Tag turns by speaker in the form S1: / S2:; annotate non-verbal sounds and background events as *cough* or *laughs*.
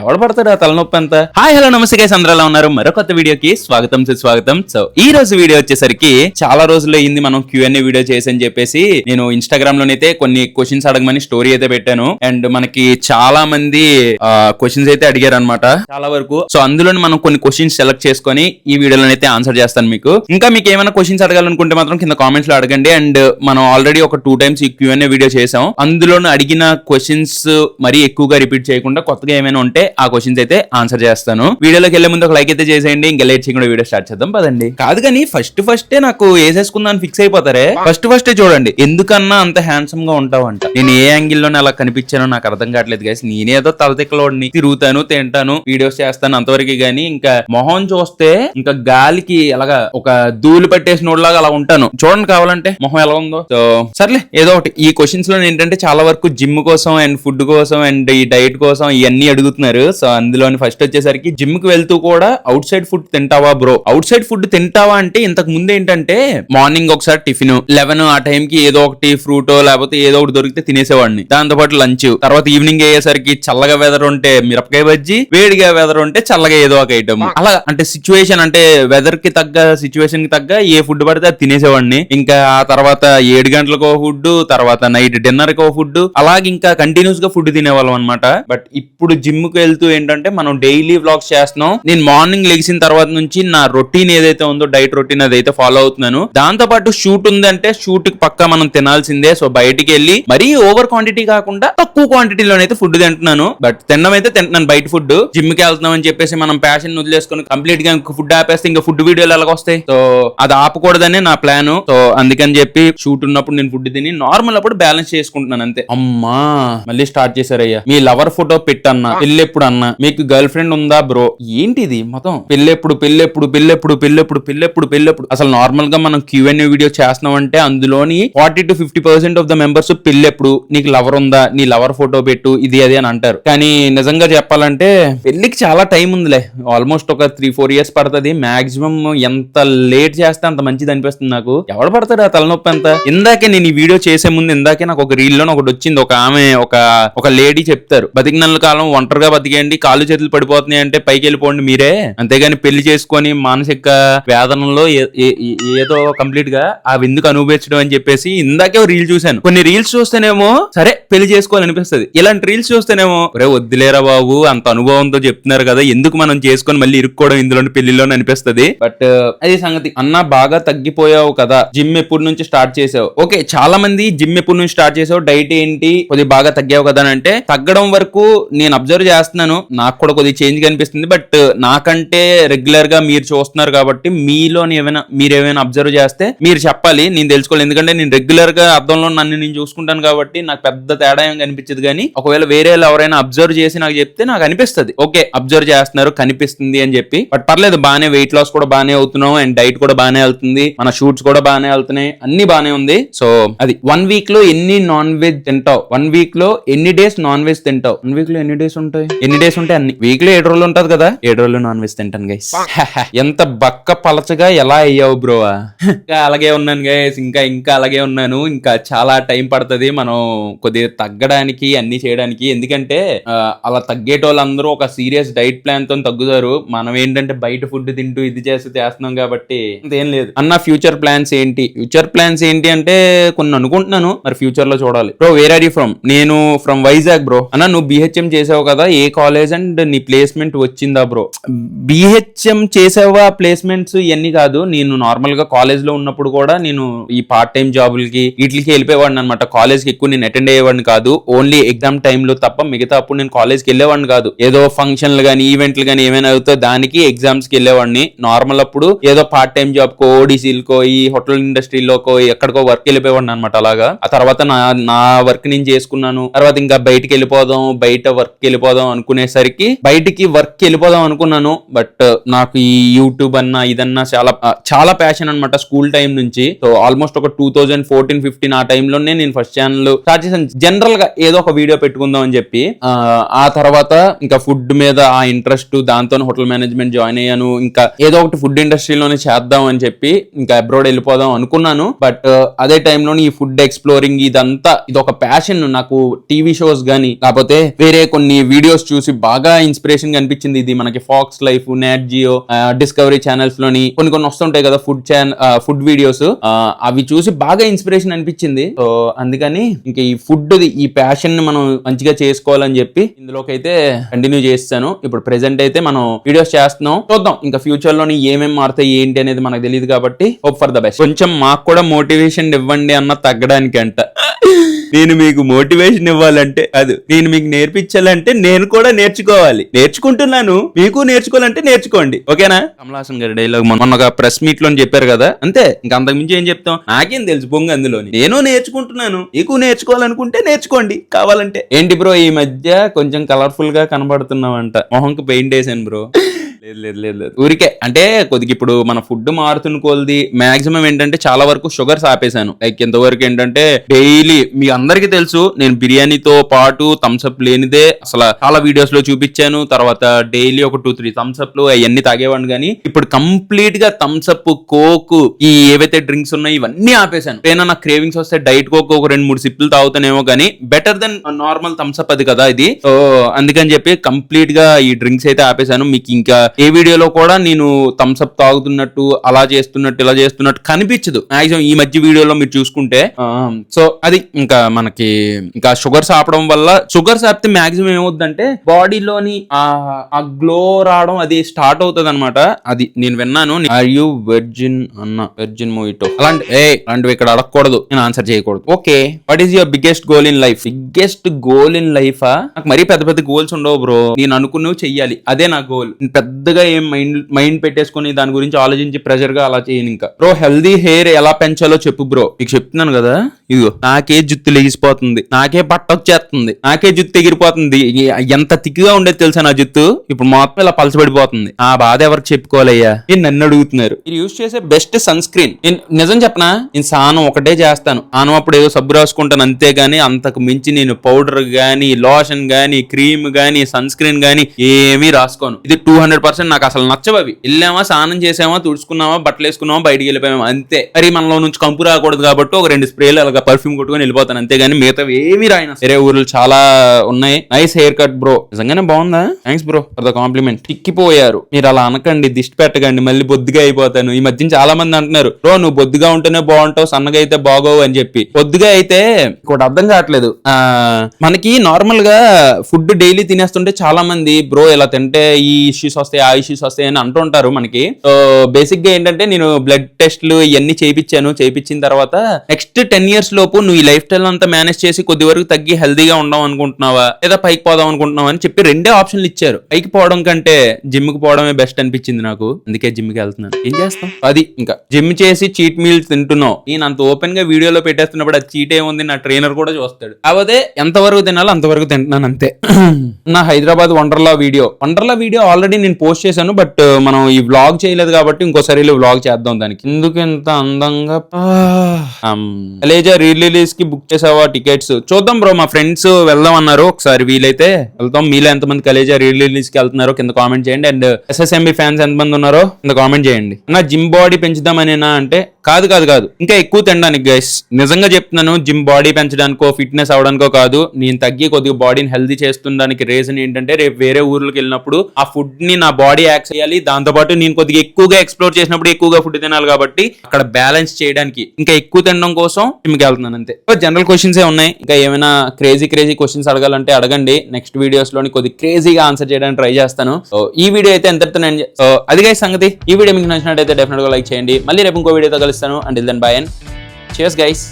S1: ఎవడు పడతాడు ఆ తలనొప్పి అంతా? హాయ్ హలో నమస్తే గైస్ అందరూ ఎలా ఉన్నారు? మరో కొత్త వీడియోకి స్వాగతం సుస్వాగతం. సో ఈ రోజు వీడియో వచ్చేసరికి చాలా రోజులు అయింది మనం క్యూఎన్ఏ వీడియో చేసి అని చెప్పేసి నేను ఇన్స్టాగ్రామ్ లోనైతే కొన్ని క్వశ్చన్స్ అడగమని స్టోరీ అయితే పెట్టాను. అండ్ మనకి చాలా మంది క్వశ్చన్స్ అయితే అడిగారు అనమాట చాలా వరకు. సో అందులో మనం కొన్ని క్వశ్చన్స్ సెలెక్ట్ చేసుకొని ఈ వీడియోలో అయితే ఆన్సర్ చేస్తాను మీకు. ఇంకా మీకు ఏమైనా క్వశ్చన్స్ అడగాలనుకుంటే మాత్రం కింద కామెంట్స్లో అడగండి. అండ్ మనం ఆల్రెడీ ఒక టూ టైమ్స్ ఈ క్యూఎన్ఏ వీడియో చేసాం. అందులో అడిగిన క్వశ్చన్స్ మరీ ఎక్కువగా రిపీట్ చేయకుండా కొత్తగా ఏమైనా ఉంటే ఆ క్వశ్చన్స్ అయితే ఆన్సర్ చేస్తాను. వీడియోలోకి వెళ్ళే ముందు ఒక లైక్ అయితే చేసేయండి. ఇంకా లేట్ చేయకుండా వీడియో స్టార్ట్ చేద్దాం. పదండి. కాదు కానీ ఫస్ట్ ఫస్టే నాకు వేసేసుకుందాం ఫిక్స్ అయిపోతారే? ఫస్ట్ ఫస్టే చూడండి. ఎందుకన్నా అంత హ్యాండ్సమ్గా ఉంటావు అంట నేను ఏ యాంగిల్ అలా కనిపించానో నాకు అర్థం కావట్లేదు గైస్ నేనేదో తలతిక్కలోడిని తిరుగుతాను తింటాను వీడియోస్ చేస్తాను అంతవరకు గానీ ఇంకా మొహం చూస్తే ఇంకా గాలికి అలాగా ఒక ధూళి పట్టేసినోడ్లాగా అలా ఉంటాను. చూడండి కావాలంటే మొహం ఎలా ఉందో. సో సర్లే. ఏదో ఒకటి. ఈ క్వశ్చన్స్లో ఏంటంటే చాలా వరకు జిమ్ కోసం అండ్ ఫుడ్ కోసం అండ్ ఈ డైట్ కోసం ఇవన్నీ అడుగుతున్నారు. సో అందులోని ఫస్ట్ వచ్చేసరికి జిమ్కి వెళ్తూ కూడా అవుట్ సైడ్ ఫుడ్ తింటావా బ్రో అవుట్ సైడ్ ఫుడ్ తింటావా అంటే ఇంతకు ముందు ఏంటంటే మార్నింగ్ ఒకసారి టిఫిన్ లెవెన్ ఆ టైం కి ఏదో ఒకటి ఫ్రూట్ లేకపోతే ఏదో ఒకటి దొరికితే తినేసేవాడిని. దాంతో పాటు లంచ్ తర్వాత ఈవినింగ్ అయ్యేసరికి చల్లగా వెదర్ ఉంటే మిరపకాయ బజ్జి వేడిగా వెదర్ ఉంటే చల్లగా ఏదో ఒక ఐటమ్ అలా అంటే సిచ్యువేషన్ అంటే వెదర్కి తగ్గ సిచ్యువేషన్కి తగ్గ ఏ ఫుడ్ పడితే అది తినేసేవాడిని. ఇంకా ఆ తర్వాత ఏడు గంటలకు ఫుడ్ తర్వాత నైట్ డిన్నర్కి ఫుడ్ అలాగే ఇంకా కంటిన్యూస్గా ఫుడ్ తినేవాళ్ళం అనమాట బట్ ఇప్పుడు జిమ్కి వెళ్తూ ఏంటంటే మనం డైలీ వ్లాగ్స్ చేస్తున్నాం. నేను మార్నింగ్ లెగిసిన తర్వాత నుంచి నా రొటీన్ ఏదైతే ఉందో డైట్ రొటీన్ అదైతే ఫాలో అవుతున్నాను. దాంతో పాటు షూట్ ఉందంటే షూట్కి పక్కా మనం తినాల్సిందే. సో బయటికి వెళ్ళి మరీ ఓవర్ క్వాంటిటీ కాకుండా తక్కువ క్వాంటిటీలోనైతే ఫుడ్ తింటున్నాను. బట్ తినడం అయితే తింటున్నాను బయట ఫుడ్ జిమ్కి వెళ్తున్నాం అని చెప్పేసి మనం ప్యాషన్ వదిలేసుకుని కంప్లీట్గా ఫుడ్ ఆపేస్తే ఇంకా ఫుడ్ వీడియోలు ఎలాగొస్తాయి సో అది ఆపకూడదనే నా ప్లాన్ సో అందుకని చెప్పి షూట్ ఉన్నప్పుడు నేను ఫుడ్ తిని నార్మల్ అప్పుడు బ్యాలెన్స్ చేసుకుంటున్నాను అంతే. అమ్మా మళ్ళీ స్టార్ట్ చేశారయ్యా. మీ లవర్ ఫోటో పెట్టన్నా. పెళ్ళెప్పుడు అన్న? మీకు గర్ల్ ఫ్రెండ్ ఉందా బ్రో? ఏంటిది మొత్తం పెళ్ళెప్పుడు పెళ్ళెప్పుడు పెళ్ళెప్పుడు పెళ్ళెప్పుడు పెళ్ళెప్పుడు పెళ్ళెప్పుడు? అసలు నార్మల్గా మనం క్యూఎన్ వీడియో చేస్తున్నాం అంటే అందులోని forty two fifty percent of the members పెళ్ళెప్పుడు? నీకు లవర్ ఉందా? నీ లవర్ ఫోటో పెట్టు ఇది అది అని అంటారు. కానీ నిజంగా చెప్పాలంటే పెళ్ళికి చాలా టైం ఉందిలే. ఆల్మోస్ట్ ఒక త్రీ ఫోర్ ఇయర్స్ పడుతుంది. మాక్సిమం ఎంత లేట్ చేస్తే అంత మంచిది అనిపిస్తుంది నాకు. ఎవడు పడతాడు ఆ తలనొప్పి అంత? ఇందాకే నేను ఈ వీడియో చేసే ముందు ఇందాకే నాకు ఒక రీల్లో ఒకటి వచ్చింది. ఒక ఆమె ఒక ఒక లేడీ చెప్తారు. బతికినల్ల కాలం ఒంటరిగా బతికేయండి కాళ్ళు చేతులు పడిపోతున్నాయి అంటే పైకి వెళ్ళిపోండి మీరే. అంతేగాని పెళ్ళి చేసుకొని మానసిక వేదనలో ఏ- ఏదో కంప్లీట్గా ఆ విందుకు అనుభవించడం అని చెప్పేసి ఇందాకే రీల్ చూశాను. కొన్ని రీల్స్ చూస్తేనేమో సరే పెళ్ళి చేసుకోవాలనిపిస్తుంది. ఇలాంటి రీల్స్ చూస్తేనేమో రే వద్దులేరా బాబు అంత అనుభవంతో చెప్తున్నారు కదా ఎందుకు మనం చేసుకొని మళ్ళీ ఇరుక్కోవడం ఇందులో పెళ్ళిలో అనిపిస్తుంది? బట్ అది సంగతి. అన్న బాగా తగ్గిపోయావు కదా జిమ్ ఎప్పటి నుంచి స్టార్ట్ చేసావు? ఓకే చాలా మంది జిమ్ ఎప్పటి నుంచి స్టార్ట్ చేసావు? డైట్ ఏంటి? కొద్దిగా బాగా తగ్గావు కదా అని అంటే తగ్గడం వరకు నేను అబ్జర్వ్ చేస్తాను చేస్తున్నాను. నాకు కూడా కొద్దిగా చేంజ్ కనిపిస్తుంది. బట్ నాకంటే రెగ్యులర్గా మీరు చూస్తున్నారు కాబట్టి మీలోని ఏమైనా మీరు ఏమైనా అబ్జర్వ్ చేస్తే మీరు చెప్పాలి నేను తెలుసుకోవాలి. ఎందుకంటే నేను రెగ్యులర్గా అర్థంలో నన్ను నేను చూసుకుంటాను కాబట్టి నాకు పెద్ద తేడా ఏం కనిపించదు కానీ ఒకవేళ వేరే వాళ్ళు ఎవరైనా అబ్జర్వ్ చేసి నాకు చెప్తే నాకు అనిపిస్తుంది. ఓకే అబ్జర్వ్ చేస్తున్నారు కనిపిస్తుంది అని చెప్పి. బట్ పర్లేదు బాగానే వెయిట్ లాస్ కూడా బాగానే అవుతున్నాం అండ్ డైట్ కూడా బాగానే వెళ్తుంది. మన షూట్స్ కూడా బాగానే వెళ్తున్నాయి. అన్ని బాగానే ఉంది. సో అది వన్ వీక్లో ఎన్ని నాన్ వెజ్ తింటావు? వన్ వీక్లో ఎన్ని డేస్ నాన్ వెజ్ తింటావు? వన్ వీక్లో ఎన్ని డేస్ ఉంటాయి? ఎన్ని డేస్ ఉంటాయి? అన్ని వీక్లో ఏడు రోజులు ఉంటది కదా? ఏడు రోజులు నాన్ వెజ్ తింటాను గైస్ *laughs* ఎంత బక్క పలచగా ఎలా అయ్యావు బ్రో ఇంకా అలాగే ఉన్నాను గైస్ ఇంకా ఇంకా అలాగే ఉన్నాను. ఇంకా చాలా టైం పడుతుంది. మనం కొద్దిగా తగ్గడానికి అన్ని చేయడానికి. ఎందుకంటే అలా తగ్గేటోళ్ళందరూ ఒక సీరియస్ డైట్ ప్లాన్తో తగ్గుతారు. మనం ఏంటంటే బయట ఫుడ్ తింటూ ఇది చేస్తూ చేస్తున్నాం కాబట్టి అంతేం లేదు. అన్న ఫ్యూచర్ ప్లాన్స్ ఏంటి? ఫ్యూచర్ ప్లాన్స్ ఏంటి అంటే కొన్ని అనుకుంటున్నాను మరి ఫ్యూచర్లో చూడాలి. Bro where are you from నేను ఫ్రమ్ వైజాగ్ బ్రో అన్న నువ్వు బిహెచ్ఎం చేసావు కదా ఏ కాలేజ్ అండ్ నీ ప్లేస్మెంట్ వచ్చిందా బ్రో? బిహెచ్ఎం చేసావా ప్లేస్మెంట్స్ ఇవన్నీ కాదు. నేను నార్మల్గా కాలేజ్లో ఉన్నప్పుడు కూడా నేను ఈ పార్ట్ టైం జాబులకి వీటికి వెళ్ళిపోయేవాడిని అనమాట కాలేజ్కి ఎక్కువ నేను అటెండ్ అయ్యేవాడిని కాదు. ఓన్లీ ఎగ్జామ్ టైంలో తప్ప మిగతా అప్పుడు నేను కాలేజ్కి వెళ్ళేవాడిని కాదు. ఏదో ఫంక్షన్లు కానీ ఈవెంట్లు కానీ ఏమైనా అవుతాయి దానికి ఎగ్జామ్స్కి వెళ్ళేవాడిని. నార్మల్ అప్పుడు ఏదో పార్ట్ టైం జాబ్ కో ఓడిసీలకో ఈ హోటల్ ఇండస్ట్రీలోకో ఎక్కడికో వర్క్ వెళ్ళిపోయేవాడిని అనమాట అలాగా. ఆ తర్వాత నా నా వర్క్ నేను చేసుకున్నాను. తర్వాత ఇంకా బయటకు వెళ్ళిపోదాం బయట వర్క్ వెళ్ళిపోదాం అనుకునేసరికి బయటికి వర్క్ వెళ్ళిపోదాం అనుకున్నాను. బట్ uh, నాకు ఈ యూట్యూబ్ అన్నా ఇదన్నా చాలా uh, చాలా ప్యాషన్ అనమాట స్కూల్ టైం నుంచి. సో ఆల్మోస్ట్ ఒక టూ థౌజండ్ ఫోర్టీన్ ఫిఫ్టీన్ ఆ టైంలోనే నేను ఫస్ట్ ఛానల్ స్టార్ట్ చేశాను. జనరల్గా ఏదో ఒక వీడియో పెట్టుకుందాం అని చెప్పి ఆ, తర్వాత ఇంకా ఫుడ్ మీద ఆ ఇంట్రెస్ట్ దాంతో హోటల్ మేనేజ్మెంట్ జాయిన్ అయ్యాను. ఇంకా ఏదో ఒకటి ఫుడ్ ఇండస్ట్రీలోనే చేద్దాం అని చెప్పి ఇంకా అబ్రాడ్ వెళ్ళిపోదాం అనుకున్నాను. బట్ uh, అదే టైంలో ఈ ఫుడ్ ఎక్స్ప్లోరింగ్ ఇదంతా ఇది ఒక ప్యాషన్ నాకు టీవీ షోస్ గానీ లేకపోతే వేరే కొన్ని వీడియోస్ చూసి బాగా ఇన్స్పిరేషన్గా అనిపించింది. ఇది మనకి Fox Life Nat Geo Discovery ఛానల్స్లోని కొన్ని కొన్ని వస్తుంటాయి కదా ఫుడ్ ఛానల్ ఫుడ్ వీడియోస్ అవి చూసి బాగా ఇన్స్పిరేషన్ అనిపించింది. సో అందుకని ఇంకా ఈ ఫుడ్ ఈ ప్యాషన్ని మనం మంచిగా చేసుకోవాలని చెప్పి ఇందులోకి అయితే కంటిన్యూ చేస్తాను. ఇప్పుడు ప్రెసెంట్ అయితే మనం వీడియోస్ చేస్తున్నాం. చూద్దాం ఇంకా ఫ్యూచర్లోని ఏమేమి మారుతాయి ఏంటి అనేది మనకు తెలియదు కాబట్టి హోప్ ఫర్ ద బెస్ట్ కొంచెం మాకు కూడా మోటివేషన్ ఇవ్వండి అన్న తగ్గడానికి అంట నేను మీకు మోటివేషన్ ఇవ్వాలంటే అది నేను మీకు నేర్పించాలంటే నేను కూడా నేర్చుకోవాలి. నేర్చుకుంటున్నాను మీకు నేర్చుకోవాలంటే నేర్చుకోండి. ఓకేనా? కమలాసన్ గారి డైలాగ్ మొన్న ఒక ప్రెస్ మీట్లో చెప్పారు కదా? అంతే. ఇంకా అంతకుమించి ఏం చెప్తాం? నాకేం తెలుసు బొంగ అందులోని. నేను నేర్చుకుంటున్నాను మీకు నేర్చుకోవాలనుకుంటే నేర్చుకోండి కావాలంటే. ఏంటి బ్రో ఈ మధ్య కొంచెం కలర్ఫుల్గా కనబడుతున్నావంట. మొహంకి పెయింట్ వేసాను బ్రో లేదు లేదు లేదు లేదు. ఊరికే అంటే కొద్దిగా ఇప్పుడు మన ఫుడ్ మారుతున్న కొలది మాక్సిమం ఏంటంటే చాలా వరకు షుగర్స్ ఆపేశాను. లైక్ ఎంతవరకు ఏంటంటే డైలీ మీ అందరికీ తెలుసు నేను బిర్యానీతో పాటు థమ్స్అప్ లేనిదే అసలు చాలా వీడియోస్లో చూపించాను. తర్వాత డైలీ ఒక టూ త్రీ థమ్స్అప్లు అవన్నీ తాగేవాడిని కానీ ఇప్పుడు కంప్లీట్గా థమ్స్అప్ కోక్ ఈ ఏవైతే డ్రింక్స్ ఉన్నాయో ఇవన్నీ ఆపేశాను. ఏదైనా నాకు క్రేవింగ్స్ వస్తే డైట్ కోక్ ఒక రెండు మూడు సిప్పులు తాగుతానేమో కానీ బెటర్ దెన్ నార్మల్ థమ్స్అప్ అది కదా ఇది. సో అందుకని చెప్పి కంప్లీట్గా ఈ డ్రింక్స్ అయితే ఆపేశాను. మీకు ఇంకా ఏ వీడియోలో కూడా నేను థమ్స్అప్ తాగుతున్నట్టు అలా చేస్తున్నట్టు ఇలా చేస్తున్నట్టు కనిపించదు. మాక్సిమం ఈ మధ్య వీడియోలో మీరు చూసుకుంటే. సో అది ఇంకా మనకి ఇంకా షుగర్స్ ఆపడం వల్ల షుగర్స్ ఆపితే మాక్సిమం ఏమవుతుందంటే బాడీలోని ఆ గ్లో రావడం అది స్టార్ట్ అవుతుంది అనమాట అది నేను విన్నాను. ఆర్ యూ వెర్జిన్ అన్న వెర్జిన్ మూవీతో అలాంటి ఏ అలాంటివి ఇక్కడ అడగకూడదు. నేను ఆన్సర్ చేయకూడదు. Okay. What is your biggest goal in life biggest goal in life నాకు మరీ పెద్ద పెద్ద గోల్స్ ఉండవు బ్రో నేను అనుకున్నవి చెయ్యాలి. అదే నా గోల్ పెద్దగా ఏం మైండ్ మైండ్ పెట్టేసుకుని దాని గురించి ఆలోచించి ప్రెషర్గా అలా చేయను ఇంకా. బ్రో హెల్దీ హెయిర్ ఎలా పెంచాలో చెప్పు బ్రో నీకు చెప్తున్నాను కదా? ఇదిగో నాకే జుత్తు లెగిసిపోతుంది నాకే బట్ట వచ్చేస్తుంది నాకే జుత్తు ఎగిరిపోతుంది. ఎంత తిక్గా ఉండేది తెలుసా నా జుత్తు? ఇప్పుడు మొత్తం ఇలా పలసబడిపోతుంది ఆ బాధ ఎవరికి చెప్పుకోవాలయ్యా? నేను నన్ను అడుగుతున్నారు. మీరు యూజ్ చేసే బెస్ట్ సన్ స్క్రీన్ నేను నిజం చెప్పనా? నేను స్నానం ఒకటే చేస్తాను. ఆనం అప్పుడు ఏదో సబ్బు రాసుకుంటాను అంతేగాని అంతకు మించి నేను పౌడర్ గానీ లోషన్ గానీ క్రీమ్ గానీ సన్ స్క్రీన్ గానీ ఏమీ రాసుకోను. ఇది టూ హండ్రెడ్ పర్సెంట్ నాకు అసలు నచ్చవు అవి. వెళ్ళామా స్నానం చేసామా తుడుచుకున్నామా బట్టలు వేసుకున్నామా బయటికి వెళ్ళిపోయామా అంతే. మరి మనలో నుంచి కంపు రాకూడదు కాబట్టి ఒక రెండు స్ప్రేలు అలాగా పర్ఫ్యూమ్ కొట్టుకొని వెళ్ళిపోతాను. అంతేగాని మిగతా ఏమి రాయన వేరే ఊర్లు చాలా ఉన్నాయి. నైస్ హెయిర్ కట్ బ్రో నిజంగానే బాగుందా? Thanks bro for the compliment తిక్కిపోయారు. మీరు అలా అనకండి దిష్టి పెట్టకండి మళ్ళీ బొద్దుగా అయిపోతాను. ఈ మధ్య చాలా మంది అంటున్నారు బ్రో నువ్వు బొద్దుగా ఉంటేనే బాగుంటావు సన్నగా అయితే బాగోవు అని చెప్పి. బొద్దుగా అయితే ఇంకోటి అర్థం కావట్లేదు. మనకి నార్మల్గా ఫుడ్ డైలీ తినేస్తుంటే చాలా మంది బ్రో ఇలా తింటే ఈ ఇష్యూస్ వస్తాయి ఆ ఇష్యూస్ వస్తాయి అని అంటుంటారు మనకి. సో బేసిక్గా ఏంటంటే నేను బ్లడ్ టెస్ట్లు ఇవన్నీ చేయించాను. చేయించిన తర్వాత నెక్స్ట్ టెన్ ఇయర్స్ లోపు నువ్వు ఈ లైఫ్ స్టైల్ అంతా మేనేజ్ చేసి కొద్ది వరకు తగ్గి హెల్దీగా ఉందాం అనుకుంటున్నావా? లేదా పైకి పోదాం అనుకుంటున్నావా? అని చెప్పి రెండే ఆప్షన్లు ఇచ్చారు. పైకి పోవడం కంటే జిమ్కి పోవడమే బెస్ట్ అనిపించింది నాకు. అందుకే జిమ్కి వెళ్తున్నాను. ఏం చేస్తాం? అది ఇంకా జిమ్ చేసి చీట్ మీల్స్ తింటున్నావు. నేను అంత ఓపెన్గా వీడియోలో పెట్టేస్తున్నప్పుడు అది చీట్ ఏముంది నా ట్రైనర్ కూడా చూస్తాడు. కాకపోతే ఎంతవరకు తినాలో అంతవరకు తింటున్నాను అంతే. *clears throat* నా Hyderabad Wonderla video. Wonderla video already నేను పోస్ట్ చేశాను బట్ మనం ఈ వ్లాగ్ చేయలేదు కాబట్టి ఇంకోసారి వ్లాగ్ చేద్దాం దానికి. ఎందుకు ఎంత అందంగా? కలేజా రిలీజ్కి బుక్ చేసావా టికెట్స్? చూద్దాం బ్రో మా ఫ్రెండ్స్ వెళ్దాం అన్నారు ఒకసారి వీలైతే. వెళ్తాం మీలో ఎంతమంది కలేజా రిలీజ్కి వెళ్తున్నారో కింద కామెంట్ చేయండి. అండ్ ఎస్ఎస్ఎంబి ఫ్యాన్స్ ఎంతమంది ఉన్నారో కింద కామెంట్ చేయండి. నా జిమ్ బాడీ పెంచుదామనేనా అంటే కాదు కాదు కాదు. ఇంకా ఎక్కువ తినడానికి గైస్ నిజంగా చెప్తున్నాను జిమ్ బాడీ పెంచడానికో ఫిట్నెస్ అవడానికో కాదు. నేను తగ్గి కొద్దిగా బాడీని హెల్దీ చేస్తుండడానికి రీజన్ ఏంటంటే రేపు వేరే ఊర్లకు వెళ్ళినప్పుడు ఆ ఫుడ్ని నా బాడీ యాక్ట్ చేయాలి. దాంతో పాటు నేను కొద్దిగా ఎక్కువగా ఎక్స్ప్లోర్ చేసినప్పుడు ఎక్కువగా ఫుడ్ తినాలి కాబట్టి అక్కడ బ్యాలెన్స్ చేయడానికి ఇంకా ఎక్కువ తినడం కోసం జిమ్కి వెళ్తున్నాను అంతే. జనరల్ క్వశ్చన్స్ ఏ ఉన్నాయి? ఇంకా ఏమైనా క్రేజీ క్రేజీ క్వశ్చన్స్ అడగాలంటే అడగండి. నెక్స్ట్ వీడియోస్లోని కొద్ది క్రేజీగా ఆన్సర్ చేయడానికి ట్రై చేస్తాను. ఈ వీడియో అయితే ఎంత నేను అది సంగతి. ఈ వీడియో మీకు నచ్చినట్టయితే డెఫినెట్గా లైక్ చేయండి. మళ్ళీ రేపు ఇంకో వీడియోతో కలుస్తాను అండ్ దెన్ బై అండ్ చేస్ గైస్